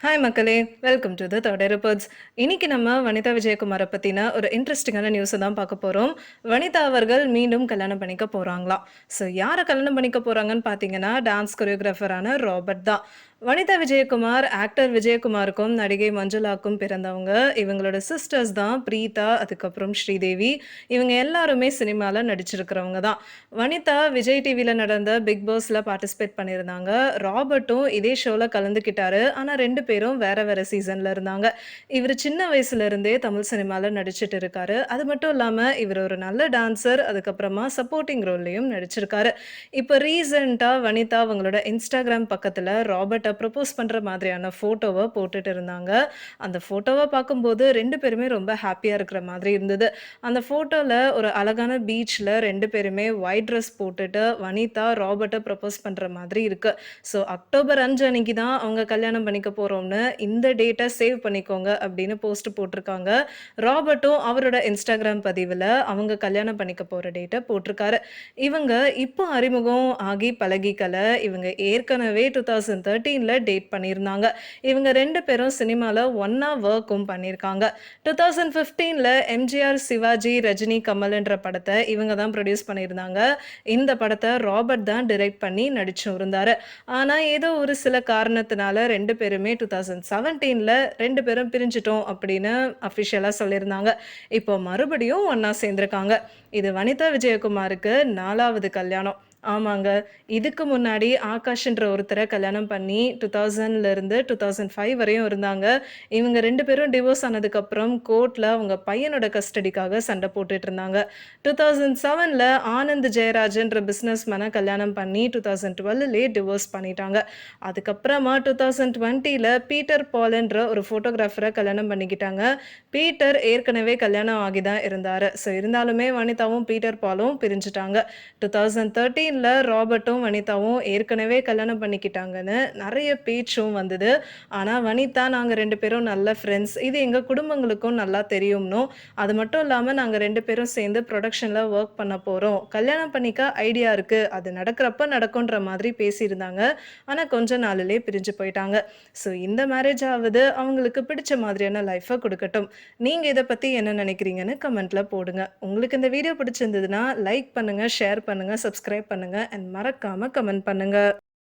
Hi மக்களே. Welcome to the third reports இன்னைக்கு நம்ம வனிதா விஜயகுமாரை பற்றின ஒரு இன்ட்ரெஸ்டிங்கான நியூஸை தான் பார்க்க போகிறோம் வனிதா அவர்கள் மீண்டும் கல்யாணம் பண்ணிக்க போகிறாங்களாம் ஸோ யாரை கல்யாணம் பண்ணிக்க போகிறாங்கன்னு பார்த்தீங்கன்னா டான்ஸ் கொரியோகிராஃபரான ராபர்ட் தான். வனிதா விஜயகுமார் ஆக்டர் விஜயகுமாருக்கும் நடிகை மஞ்சுளாக்கும் பிறந்தவங்க. இவங்களோட சிஸ்டர்ஸ் தான் பிரீதா அதுக்கப்புறம் ஸ்ரீதேவி. இவங்க எல்லாருமே சினிமாவில் நடிச்சிருக்கிறவங்க தான். வனிதா விஜய் டிவியில் நடந்த பிக் பாஸில் பார்ட்டிசிபேட் பண்ணியிருந்தாங்க. ராபர்ட்டும் இதே ஷோவில் கலந்துக்கிட்டாரு. ஆனால் ரெண்டு பேரும் வேற வேற சீசனில் இருந்தாங்க. இவர் சின்ன வயசுலேருந்தே தமிழ் சினிமாவில் நடிச்சிட்டு இருக்காரு. அது மட்டும் இல்லாமல் இவர் ஒரு நல்ல டான்சர் அதுக்கப்புறமா சப்போர்ட்டிங் ரோல்லையும் நடிச்சிருக்காரு. இப்போ ரீசெண்டாக வனிதா அவங்களோட இன்ஸ்டாகிராம் பக்கத்தில் ராபர்ட் ராபர்ட்டை ப்ரப்போஸ் பண்ணுற மாதிரியான ஃபோட்டோவை போட்டுட்டு இருந்தாங்க. அந்த ஃபோட்டோவை பார்க்கும்போது ரெண்டு பேருமே ரொம்ப ஹாப்பியாக இருக்கிற மாதிரி இருந்தது. அந்த ஃபோட்டோவில் ஒரு அழகான பீச்சில் ரெண்டு பேருமே ஒயிட் ட்ரெஸ் போட்டுட்டு வனிதா ராபர்ட்டை ப்ரப்போஸ் பண்ணுற மாதிரி இருக்குது ஸோ அக்டோபர் அஞ்சு அன்னைக்கு தான் அவங்க கல்யாணம் பண்ணிக்க போகிறோம்னு இந்த டேட்டை சேவ் பண்ணிக்கோங்க அப்படின்னு போஸ்ட் போட்டிருக்காங்க. ராபர்ட்டும் அவரோட இன்ஸ்டாகிராம் பதிவில் அவங்க கல்யாணம் பண்ணிக்க போகிற டேட்டை போட்டிருக்காரு. இவங்க இப்போ அறிமுகம் ஆகி பழகிக்கல. இவங்க ஏற்கனவே டூ தௌசண்ட் தேர்ட்டி தேர்ட்டீனில் டேட் பண்ணியிருந்தாங்க. இவங்க ரெண்டு பேரும் சினிமாவில் ஒன்றா ஒர்க்கும் பண்ணியிருக்காங்க. டூ தௌசண்ட் ஃபிஃப்டீனில் எம்ஜிஆர் சிவாஜி ரஜினி கமல்ன்ற படத்தை இவங்க தான் ப்ரொடியூஸ் பண்ணியிருந்தாங்க. இந்த படத்தை ராபர்ட் தான் டிரெக்ட் பண்ணி நடிச்சும் இருந்தார். ஆனால் ஏதோ ஒரு சில காரணத்தினால ரெண்டு பேருமே டூ தௌசண்ட் செவன்டீனில் ரெண்டு பேரும் பிரிஞ்சிட்டோம் அப்படின்னு அஃபிஷியலாக சொல்லியிருந்தாங்க. இப்போ மறுபடியும் ஒன்றா சேர்ந்துருக்காங்க. இது வனிதா விஜயகுமாருக்கு நாலாவது கல்யாணம். ஆமாங்க. இதுக்கு முன்னாடி ஆகாஷ்ன்ற ஒருத்தரை கல்யாணம் பண்ணி டூ தௌசண்ட்லேருந்து டூ தௌசண்ட் ஃபைவ் வரையும் இருந்தாங்க. இவங்க ரெண்டு பேரும் டிவோர்ஸ் ஆனதுக்கப்புறம் கோர்ட்டில் அவங்க பையனோட கஸ்டடிக்காக சண்டை போட்டுட்டு இருந்தாங்க. டூ தௌசண்ட் செவனில் ஆனந்த் ஜெயராஜன்ற பிஸ்னஸ் மேனை கல்யாணம் பண்ணி டூ தௌசண்ட் டுவெல்லே டிவோர்ஸ் பண்ணிட்டாங்க. அதுக்கப்புறமா டூ தௌசண்ட் டுவெண்ட்டியில் பீட்டர் பாலன்ற ஒரு ஃபோட்டோகிராஃபரை கல்யாணம் பண்ணிக்கிட்டாங்க. பீட்டர் ஏற்கனவே கல்யாணம் ஆகி தான் இருந்தார். ஸோ இருந்தாலுமே வனிதாவும் பீட்டர் பாலும் பிரிஞ்சுட்டாங்க. டூ தௌசண்ட் தேர்ட்டி தேர்ட்டீனில் ராபர்ட்டும் வனிதாவும் ஏற்கனவே கல்யாணம் பண்ணிக்கிட்டாங்கன்னு நிறைய பேச்சும் வந்தது. ஆனால் வனிதா நாங்கள் ரெண்டு பேரும் நல்ல ஃப்ரெண்ட்ஸ் இது எங்கள் குடும்பங்களுக்கும் நல்லா தெரியும்னோ அது மட்டும் இல்லாமல் நாங்கள் ரெண்டு பேரும் சேர்ந்து ப்ரொடக்ஷனில் ஒர்க் பண்ண போகிறோம் கல்யாணம் பண்ணிக்க ஐடியா இருக்குது அது நடக்கிறப்ப நடக்கும்ன்ற மாதிரி பேசியிருந்தாங்க. ஆனால் கொஞ்ச நாளிலே பிரிஞ்சு போயிட்டாங்க. ஸோ இந்த மேரேஜ் ஆகுது அவங்களுக்கு பிடிச்ச மாதிரியான லைஃப்பை கொடுக்கட்டும். நீங்கள் இதை பற்றி என்ன நினைக்கிறீங்கன்னு கமெண்ட்டில் போடுங்க. உங்களுக்கு இந்த வீடியோ பிடிச்சிருந்ததுன்னா லைக் பண்ணுங்கள் ஷேர் பண்ணுங்கள் சப்ஸ்கிரைப் பண்ணுங்கள் அண்ட் மறக்காமல் கமெண்ட் பண்ணுங்கள்